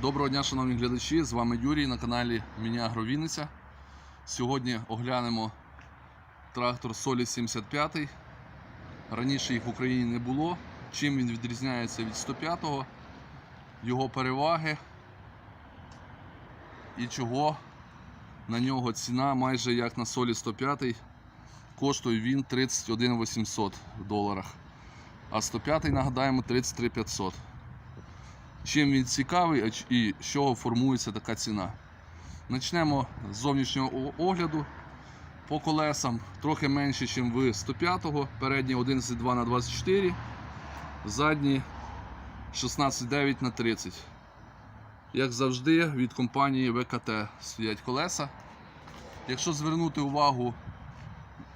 Доброго дня, шановні глядачі! З вами Юрій на каналі Міні Агровінниця. Сьогодні оглянемо трактор Солі 75. Раніше їх в Україні не було. Чим він відрізняється від 105-го, його переваги і чого на нього ціна майже як на Солі 105. Коштує він 31 800 в доларах. А 105 нагадаємо 33 500. Чим він цікавий і з чого формується така ціна. Почнемо з зовнішнього огляду. По колесам трохи менше, ніж в 105-го. Передні 11,2 на 24, задні 16,9 на 30. Як завжди, від компанії ВКТ стоять колеса. Якщо звернути увагу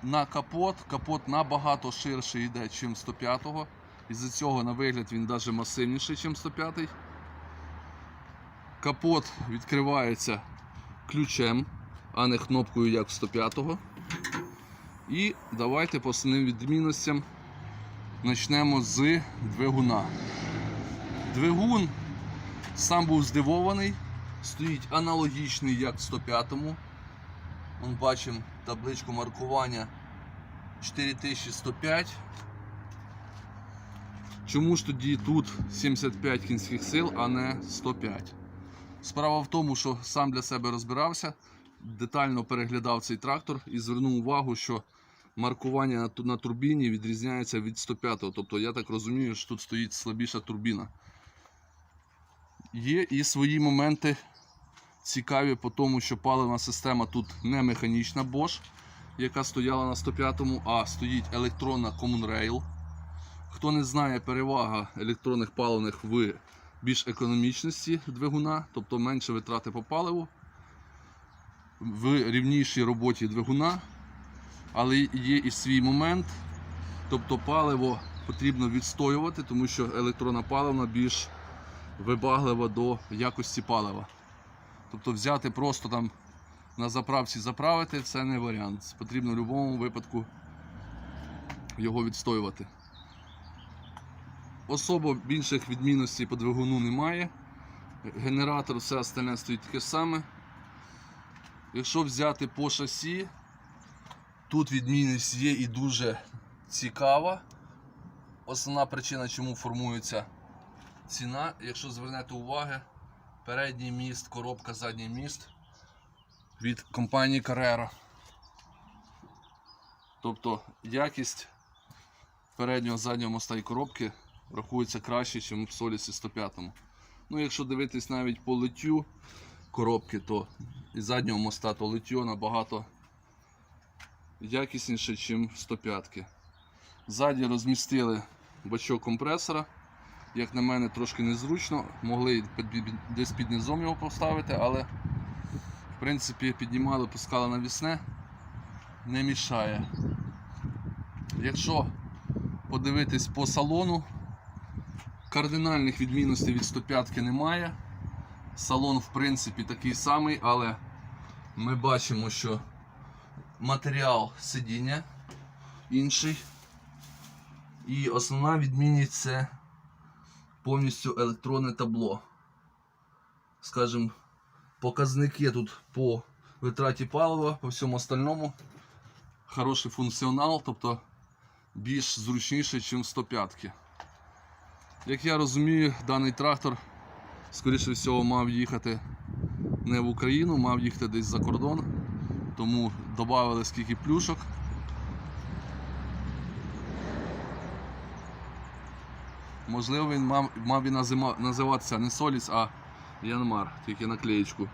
на капот, капот набагато ширший йде, ніж 105-го. Із-за цього на вигляд він навіть масивніший, ніж 105-й. Капот відкривається ключем, а не кнопкою, як 105-го. І давайте по основним відмінностям почнемо з двигуна. Двигун сам був здивований, стоїть аналогічний, як 105-му. Вон бачимо табличку маркування 4105. Чому ж тоді тут 75 кінських сил, а не 105? Справа в тому, що сам для себе розбирався, детально переглядав цей трактор і звернув увагу, що маркування на турбіні відрізняється від 105-го. Тобто я так розумію, що тут стоїть слабіша турбіна. Є і свої моменти цікаві по тому, що паливна система тут не механічна Bosch, яка стояла на 105-му, а стоїть електронна Common Rail. Хто не знає, перевага електронних паливних в більш економічності двигуна, тобто менше витрати по паливу, в рівнішій роботі двигуна, але є і свій момент, тобто паливо потрібно відстоювати, тому що електронна паливна більш вибаглива до якості палива. Тобто взяти просто там на заправці заправити це не варіант. Потрібно в будь-якому випадку його відстоювати. Особо більших відмінностей по двигуну немає. Генератор, все остальне стоїть таке саме. Якщо взяти по шасі, тут відмінність є і дуже цікава. Основна причина, чому формується ціна, якщо звернете увагу, передній міст, коробка, задній міст від компанії Carrera. Тобто якість переднього заднього моста і коробки рахується краще, ніж в Солісі 105. Ну, якщо дивитись навіть по литтю коробки, то і заднього моста, то литтю набагато якісніше, ніж 105. Ззаді розмістили бачок компресора. Як на мене, трошки незручно. Могли десь під низом його поставити, але в принципі піднімали, пускали навісне, не мішає. Якщо подивитись по салону, кардинальних відмінностей від 105 немає. Салон, в принципі, такий самий, але ми бачимо, що матеріал сидіння інший. І основна відмінність це повністю електронне табло. Скажімо, показники тут по витраті палива, по всьому остальному. Хороший функціонал, тобто більш зручніше, ніж в 105. Як я розумію, даний трактор, скоріше всього, мав їхати не в Україну, мав їхати десь за кордон. Тому додали скільки плюшок. Можливо, він мав, мав і називатися не Соліс, а Янмар, тільки наклеєчку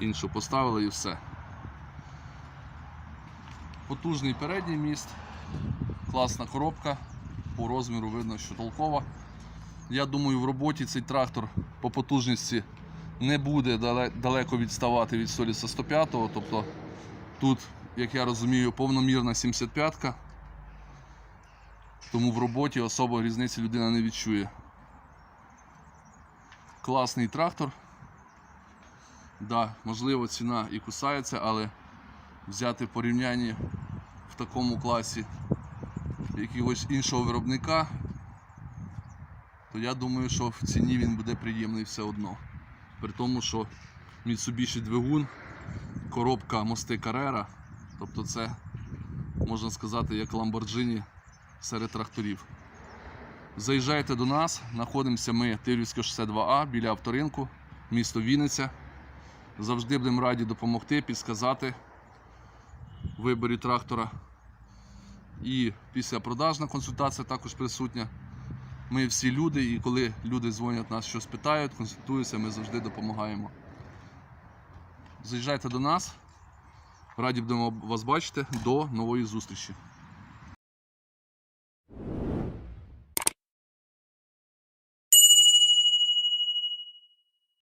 іншу поставили і все. Потужний передній міст, класна коробка, по розміру видно, що толкова. Я думаю, в роботі цей трактор по потужності не буде далеко відставати від Соліса 105, тобто тут, як я розумію, повномірна 75-ка. Тому в роботі особо різниці людина не відчує. Класний трактор. Да, можливо, ціна і кусається, але взяти в порівнянні в такому класі якогось іншого виробника, то я думаю, що в ціні він буде приємний все одно. При тому, що Mitsubishi двигун, коробка мости Carrera, тобто це, можна сказати, як Lamborghini серед тракторів. Заїжджайте до нас, знаходимося ми Тирівське шосе 2А біля авторинку, місто Вінниця. Завжди будемо раді допомогти, підсказати в виборі трактора. І після продажна консультація також присутня. Ми всі люди, і коли люди дзвонять нас, щось питають, консультуються, ми завжди допомагаємо. Заїжджайте до нас. Раді будемо вас бачити. До нової зустрічі.